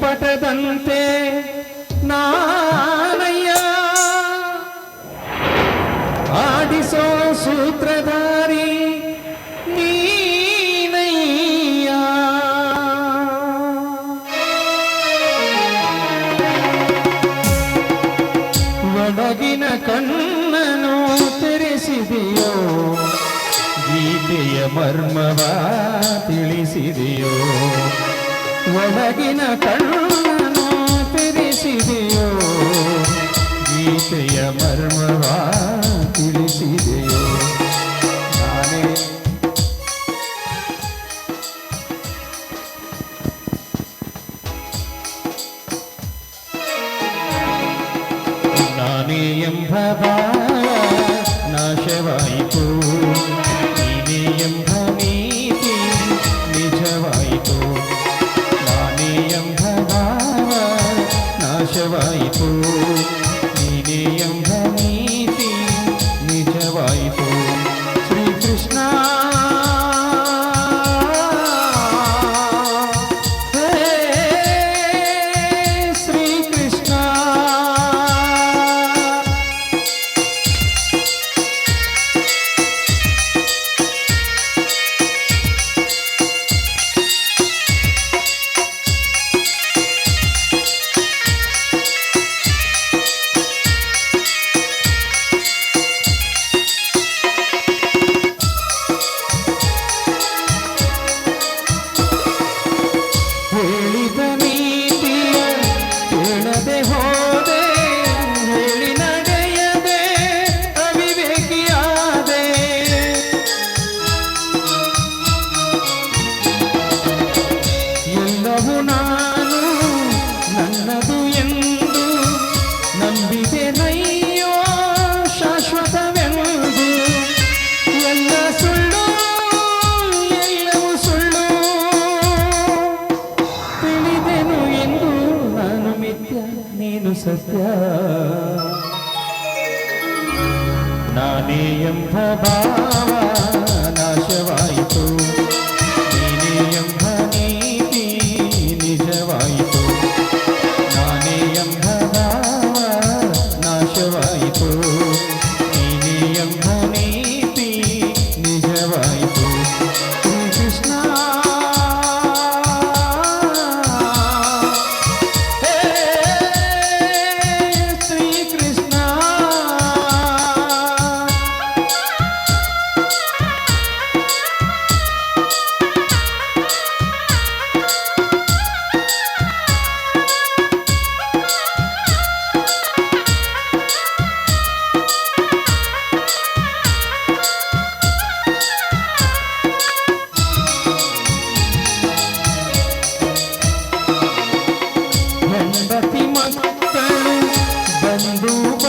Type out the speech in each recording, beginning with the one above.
ಪಟದಂತೆ ನಾನಯ್ಯ ಆಡಿಸೋ ಸೂತ್ರಧಾರಿ ನೀನಯ್ಯ ಒಳಗಿನ ಕಣ್ಣನು ತೆರೆಸಿದೆಯೋ ಗೀತೆಯ ಮರ್ಮವ ತಿಳಿಸಿದೆಯೋ ಒಳಗಿನ ಕಣ್ಣನು ತೆರೆಸಿದೆಯೋ ಗೀತೆಯ ಮರ್ಮವ ತಿಳಿಸಿದೆಯೋ? ನಾನೇ. ನಾನೇ ಎಂಬ ನಾಶವಾಯಿತು. ನಾಶವಾಯಿತು ನೀನೇ ಎಂಬ ನೀತಿ ನಿಜವಾಯಿತು ಸತ್ಯ. ನಾನೇ ಎಂಬ ಭಾವ ನಾಶವಾಯಿತು. ನೀನೇ ಎಂಬ ನೀತಿ ನಿಜವಾಯಿತು. ನಾನೇ ಎಂಬ ಭಾವ ನಾಶವಾಯಿತು. ಬಂಧು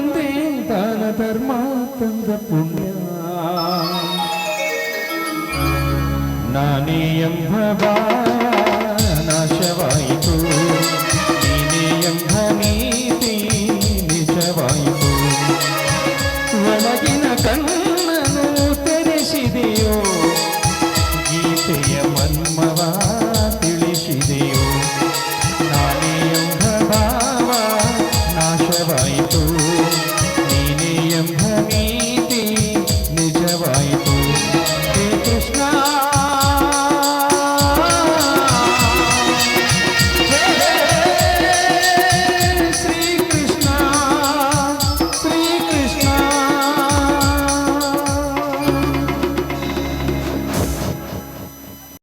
ಉಳಿಯುವುದೊಂದೇ ದಾನ ಧರ್ಮ ತಂದ ಪುಣ್ಯ ನಾನೇ ಎಂಬ ಭಾವ ನಾಶವಾಯಿತು